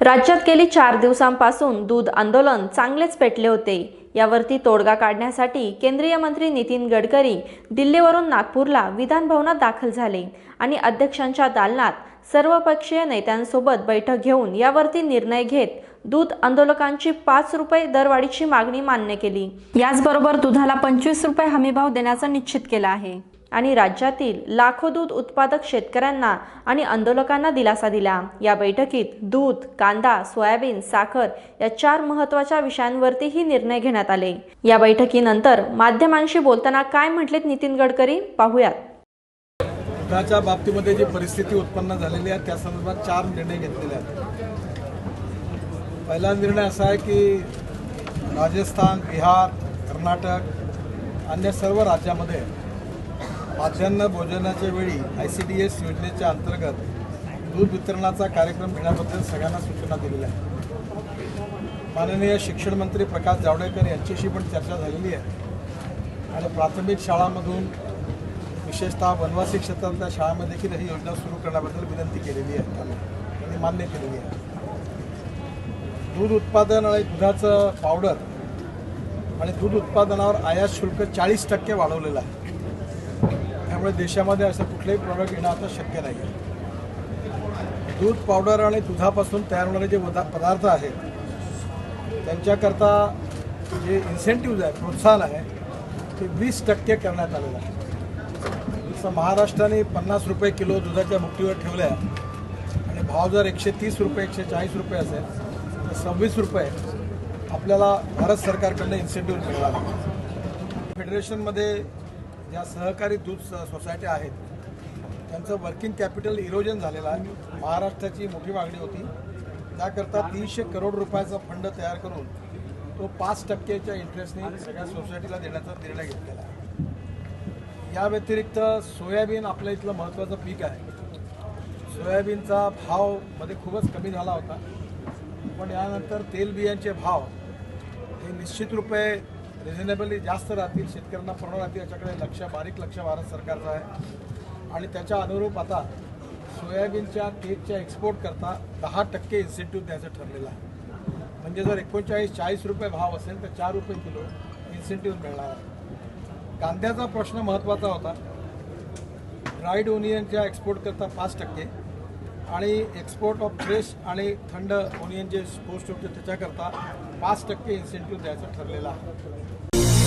राज्यात गेली चार दिवसांपासून दूध आंदोलन चांगलेच पेटले होते. यावरती तोडगा काढण्यासाठी केंद्रीय मंत्री नितीन गडकरी दिल्लीवरून नागपूरला विधानभवनात दाखल झाले आणि अध्यक्षांच्या दालनात सर्वपक्षीय नेत्यांसोबत बैठक घेऊन यावरती निर्णय घेत दूध आंदोलकांची पाच रुपये दरवाढीची मागणी मान्य केली. याचबरोबर दुधाला पंचवीस रुपये हमीभाव देण्याचा निश्चित केला आहे. आणि राज्यातील लाखो दूध उत्पादक शेतकऱ्यांना आणि आंदोलकांना दिलासा दिला. या बैठकीत दूध कांदा सोयाबीन साखर या चार महत्त्वाच्या विषयांवरतीही निर्णय घेण्यात आले. या बैठकीनंतर माध्यमांशी बोलताना काय म्हटलेत नितीन गडकरी? पाहूयात. दुधाच्या बाबतीमध्ये जी परिस्थिती उत्पन्न झालेली आहे त्या संदर्भात चार निर्णय घेतलेले आहेत. पहिला निर्णय असा आहे की राजस्थान बिहार कर्नाटक अन्य सर्व राज्यामध्ये माध्यान्ह भोजनाच्या वेळी आय सी डी एस योजनेच्या अंतर्गत दूध वितरणाचा कार्यक्रम घेण्याबद्दल सगळ्यांना सूचना दिलेल्या आहेत. माननीय शिक्षण मंत्री प्रकाश जावडेकर यांच्याशी पण चर्चा झालेली आहे. आणि प्राथमिक शाळांमधून विशेषतः वनवासी क्षेत्रातल्या शाळांमध्ये देखील ही योजना सुरू करण्याबद्दल विनंती केलेली आहे. त्यांना त्यांनी मान्य केलेली आहे. दूध उत्पादन आणि दुधाचं पावडर आणि दूध उत्पादनावर आयात शुल्क चाळीस टक्के वाढवलेलं आहे. त्यामुळे देशामध्ये असं कुठलंही प्रॉडक्ट येणं आता शक्य नाही आहे दूध पावडर आणि दुधापासून तयार होणारे जे वदा- पदार्थ आहेत त्यांच्याकरता जे इन्सेंटिव्ज आहे प्रोत्साहन आहे ते वीस टक्के करण्यात आलेलं आहे. जसं महाराष्ट्राने पन्नास रुपये किलो दुधाच्या मुक्तीवर ठेवल्या आणि भाव जर एकशे तीस रुपये एकशे चाळीस रुपये असेल तर सव्वीस रुपये आपल्याला भारत सरकारकडनं इन्सेंटिव्ह मिळणार फेडरेशनमध्ये ज्या सहकारी दूध स- सोसायट्या आहेत त्यांचं वर्किंग कॅपिटल इरोजन झालेलं आहे. महाराष्ट्राची मोठी मागणी होती. त्याकरता तीनशे करोड रुपयाचा फंड तयार करून तो पाच टक्केच्या इंटरेस्टने सगळ्या सोसायटीला देण्याचा निर्णय घेतलेला आहे. या व्यतिरिक्त सोयाबीन आपल्या इथलं महत्त्वाचं पीक आहे. सोयाबीनचा भावमध्ये खूपच कमी झाला होता. पण यानंतर तेलबियांचे भाव हे निश्चित रुपये रिझनेबली जास्त राहतील शेतकऱ्यांना पूर्ण राहतील याच्याकडे लक्ष बारीक लक्ष भारत सरकारचं आहे. आणि त्याच्या अनुरूप आता सोयाबीनच्या केकच्या एक्सपोर्ट करता दहा टक्के इन्सेंटिव्ह द्यायचं ठरलेलं आहे. म्हणजे जर एकोणचाळीस चाळीस रुपये भाव असेल तर चार रुपये किलो इन्सेंटिव्ह मिळणार आहे. कांद्याचा प्रश्न महत्त्वाचा होता. ड्राईड ओनियनच्या एक्सपोर्ट करता पाच टक्के. आणि एक्सपोर्ट ऑफ फ्रेश आणि थंड ओनियन जे पोस्ट होते त्याच्याकरता पाच टक्के इन्सेंटिव्ह द्यायचं ठरलेलं आहे.